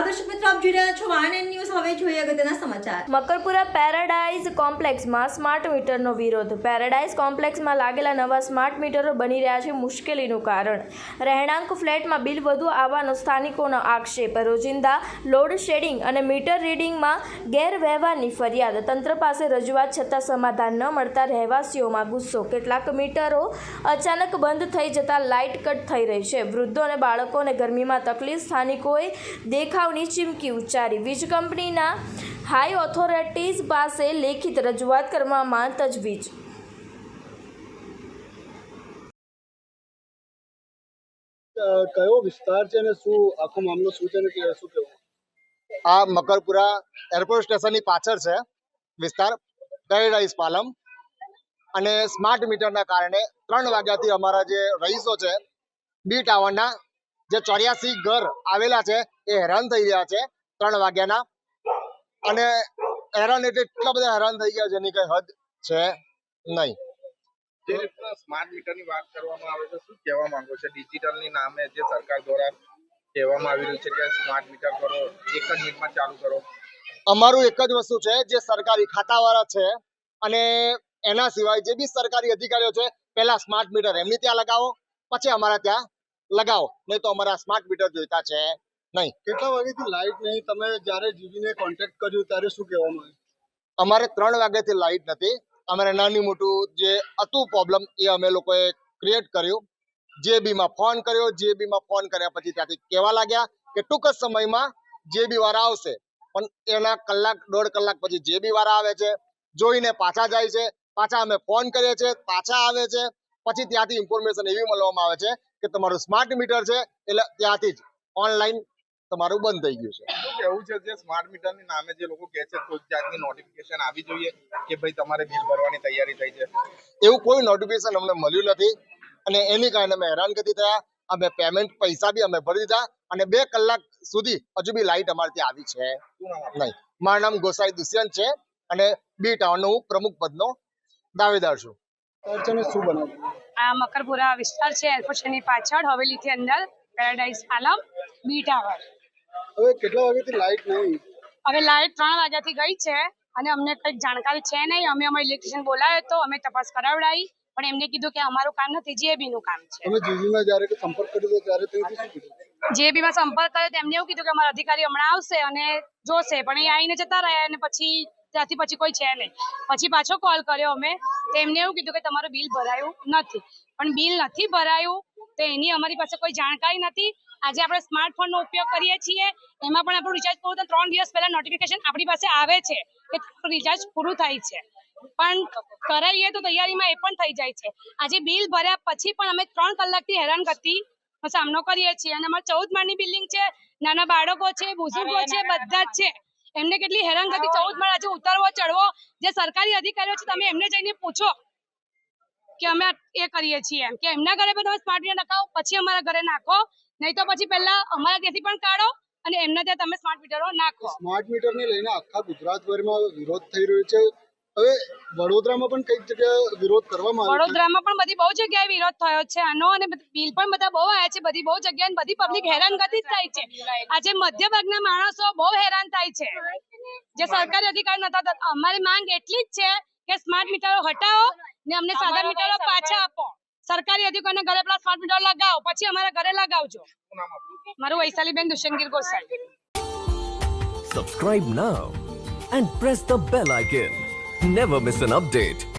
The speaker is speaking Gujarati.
Надо, щоб કોમ્પ્લેક્સમાં સ્માર્ટ મીટરનો વિરોધ. પેરાડાઇઝ કોમ્પ્લેક્સમાં લાગેલા નવા સ્માર્ટ મીટરો બની રહ્યા છે મુશ્કેલીનું કારણ. રહેણાંક ફ્લેટમાં બિલ વધુ આવવાનો સ્થાનિકોનો આક્ષેપ. રોજિંદા લોડ શેડિંગ અને મીટર રીડિંગમાં ગેરવ્યવહારની ફરિયાદ. તંત્ર પાસે રજૂઆત છતાં સમાધાન ન મળતા રહેવાસીઓમાં ગુસ્સો. કેટલાક મીટરો અચાનક બંધ થઈ જતાં લાઇટ કટ થઈ રહી છે. વૃદ્ધો અને બાળકોને ગરમીમાં તકલીફ, સ્થાનિકોએ દેખાવની ચીમકી ઉચ્ચારી. વીજ કંપનીના હાઈ ઓથોરિટીઝ પાસે લેખિત રજૂઆત કરવામાં તજવીજ. કયો વિસ્તાર છે અને શું આખો મામલો શું છે ને શું કહેવું આ મકરપુરા એરપોર્ટ સ્ટેશનની પાછળ છે વિસ્તાર પેરેડાઇઝ પાલમ. અને સ્માર્ટ મીટરના કારણે ત્રણ વાગ્યાથી અમારા જે રહીશો છે બી ટાવરના જે ચોર્યાસી ઘર આવેલા છે એ હેરાન થઈ રહ્યા છે. ત્રણ વાગ્યાના. અને હેરાન એટલે એટલા બધા હેરાન થઈ ગયા જેની કઈ હદ છે નહીં. જે રીતના સ્માર્ટ મીટરની વાત કરવામાં આવે છે શું કહેવા માંગો છો? ડિજિટલની નામે જે સરકાર દ્વારા કહેવામાં આવી રહ્યું છે કે સ્માર્ટ મીટર કરો એક જ મિનિટમાં ચાલુ કરો. અમારું એક જ વસ્તુ છે જે સરકારી ખાતાવાળા છે અને એના સિવાય જે બી સરકારી અધિકારીઓ છે પહેલા સ્માર્ટ મીટર એમની ત્યાં લગાવો પછી અમારા ત્યાં લગાવો. નહીં તો અમારા સ્માર્ટ મીટર જોઈતા છે. નહીં. કેટલા વાગ્યાથી લાઇટ નહીં? તમે જ્યારે જીવીને કોન્ટેક્ટ કર્યું ત્યારે શું કહેવામાં આવ્યું અમારે ત્રણ વાગ્યાથી લાઇટ નથી. અમારે નાની મોટું જે હતું પ્રોબ્લેમ એ અમે લોકોએ ક્રિએટ કર્યું. જેબીમાં ફોન કર્યો. જેબીમાં ફોન કર્યા પછી ત્યાંથી કહેવા લાગ્યા કે ટૂંક જ સમયમાં જેબી વાળા આવશે. પણ એના કલાક દોઢ કલાક પછી જેબી વાળા આવે છે જોઈને પાછા જાય છે. પાછા અમે ફોન કરીએ છીએ પાછા આવે છે. પછી ત્યાંથી ઇન્ફોર્મેશન એવી મળવામાં આવે છે કે તમારું સ્માર્ટ મીટર છે એટલે ત્યાંથી જ ઓનલાઈન તમારું બંધ થઈ ગયું છે. શું કહેવું છે જે સ્માર્ટ મીટરની નામે જે લોકો કહે છે કોઈ જાતની નોટિફિકેશન આવી જોઈએ કે ભાઈ તમારે બિલ ભરવાની તૈયારી થઈ છે. એવું કોઈ નોટિફિકેશન અમને મળ્યું નથી અને એની કારણે અમે હેરાનગતિ થયા. અમે પેમેન્ટ પૈસા બી અમે ભરી દીધા અને બે કલાક સુધી હજુ બી લાઇટ અમારે ત્યાં આવી છે? નહીં. મારું નામ ગોસાઈ દુષ્યંત છે અને બી ટાઉનનો હું પ્રમુખ પદનો દાવેદાર છું. ને શું બનાવ્યું આ મકરપુરા વિસ્તાર છે એરપોર્ટની પાછળ હવેલીથી અંદર પેરાડાઇઝ આલમ બી ટાવર હવે કેટલા વાગ્યાથી લાઇટ નહીં? હવે લાઈટ ત્રણ વાગ્યાથી ગઈ છે અને અમને કંઈક જાણકારી છે નહીં. અમે અમારે ઇલેક્ટ્રિશિયન બોલાવ્યો તો અમે તપાસ કરાવડાવી પણ એમને કીધું કે અમારું કામ નથી જીએબી નું કામ છે. તમે જીવીમાં જ્યારે સંપર્ક કર્યો ત્યારે ત્યાંથી શું કીધું? સંપર્ક કર્યો તો એમને એવું કીધું કે અમારા અધિકારી હમણાં આવશે અને જોશે પણ એ આવીને જતા રહ્યા અને પછી ત્યાંથી પછી કોઈ છે નહીં. પછી પાછો કોલ કર્યો અમે તેમને એમને એવું કીધું કે તમારું બિલ ભરાયું નથી. પણ બિલ નથી ભરાયું તો એની અમારી પાસે કોઈ જાણકારી નથી. આજે આપણે સ્માર્ટફોનનો ઉપયોગ કરીએ છીએ. એમાં પણ આપણું રિચાર્જ પૂરું થાય. ત્રણ દિવસ પહેલા નોટિફિકેશન આપણી પાસે આવે છે કે રિચાર્જ પૂરું થાય છે. પણ કરાવીએ તો તૈયારીમાં એ પણ થઈ જાય છે. આજે બિલ ભર્યા પછી પણ અમે ત્રણ કલાકથી હેરાન કરતી સામનો કરીએ છીએ. અને અમારે ચૌદ માળની બિલ્ડિંગ છે નાના બાળકો છે બુઝુર્ગો છે બધા જ છે. એમને કેટલી હેરાન કરતી ચૌદ માળ આજે ઉતરવો ચડવો જે સરકારી અધિકારીઓ છે તમે એમને જઈને પૂછો. કે અમે એ કરીએ છીએ. એમ કે એમના ઘરે પણ તમે સ્માર્ટ મીટર નખાવો પછી અમારા ઘરે નાખો. નહીં તો પછી પહેલા અમારા ત્યાંથી પણ કાઢો અને એમના ત્યાં તમે સ્માર્ટ મીટરો નાખો. સ્માર્ટ મીટરને લઈને આખા ગુજરાતભરમાં વિરોધ થઈ રહ્યો છે. હવે વડોદરામાં પણ કંઈક જગ્યાએ વિરોધ કરવામાં આવ્યો વડોદરામાં પણ બધી બહુ જગ્યાએ વિરોધ થયો છે. આનો અને બિલ પણ બધા બહુ આવ્યા છે. બધી બહુ જગ્યાએ બધી પબ્લિક હેરાનગતિ જ થાય છે. આજે મધ્ય ભાગના માણસો બહુ હેરાન થાય છે. જે સરકારી અધિકારી નતા. અમારી માંગ એટલી જ છે કે સ્માર્ટ મીટરો હટાવો ને અમને સાદા મીટરો પાછા આપો સરકારી અધિકારીને ઘરે પેલા સ્માર્ટ મીટર લગાવો પછી અમારા ઘરે લગાવજો? મારું વૈશાલીબેન Dushyantgir Gosai subscribe now and press the bell icon never miss an update.